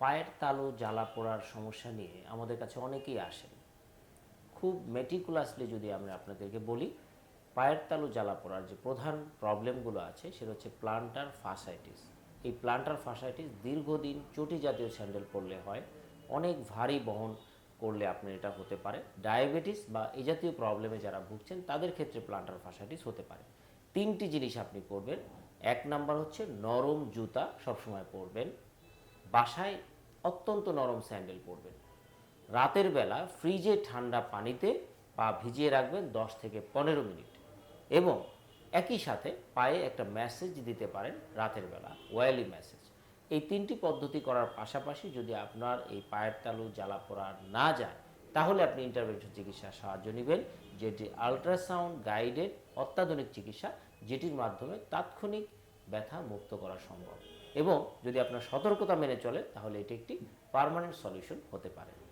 পায়ের তালু জ্বালা পোড়ার সমস্যা নিয়ে আমাদের কাছে অনেকেই আসেন। খুব মেটিকুলাসলি যদি আমরা আপনাদেরকে বলি, পায়ের তালু জ্বালা পোড়ার যে প্রধান প্রবলেমগুলো আছে, সেটা হচ্ছে প্লান্টার ফাসাইটিস এই প্লান্টার ফাসাইটিস দীর্ঘদিন চটি জাতীয় স্যান্ডেল পরলে হয়। অনেক ভারী বহন করলে আপনার এটা হতে পারে। ডায়াবেটিস বা এই জাতীয় প্রবলেমে যারা ভুগছেন, তাদের ক্ষেত্রে প্লান্টার ফাসাইটিস হতে পারে। তিনটি জিনিস আপনি করবেন এক নাম্বার হচ্ছে নরম জুতা সবসময় পরবেন। বাসায় অত্যন্ত নরম স্যান্ডেল পরবেন। রাতের বেলা ফ্রিজে ঠান্ডা পানিতে পা ভিজিয়ে রাখবেন 10 থেকে পনেরো মিনিট এবং একই সাথে পায়ে একটা ম্যাসেজ দিতে পারেন রাতের বেলা ওয়েলি ম্যাসেজ। এই তিনটি পদ্ধতি করার পাশাপাশি যদি আপনার এই পায়ের তালু জ্বালা পোড়া না যায়, তাহলে আপনি ইন্টারভেনশন চিকিৎসার সাহায্য নেবেন, যেটি আল্ট্রাসাউন্ড গাইডেড অত্যাধুনিক চিকিৎসা, যেটির মাধ্যমে তাৎক্ষণিক ব্যথা মুক্ত করা সম্ভব। এবং যদি আপনার সতর্কতা মেনে চলে, তাহলে এটি একটি পারমানেন্ট সলিউশন হতে পারে।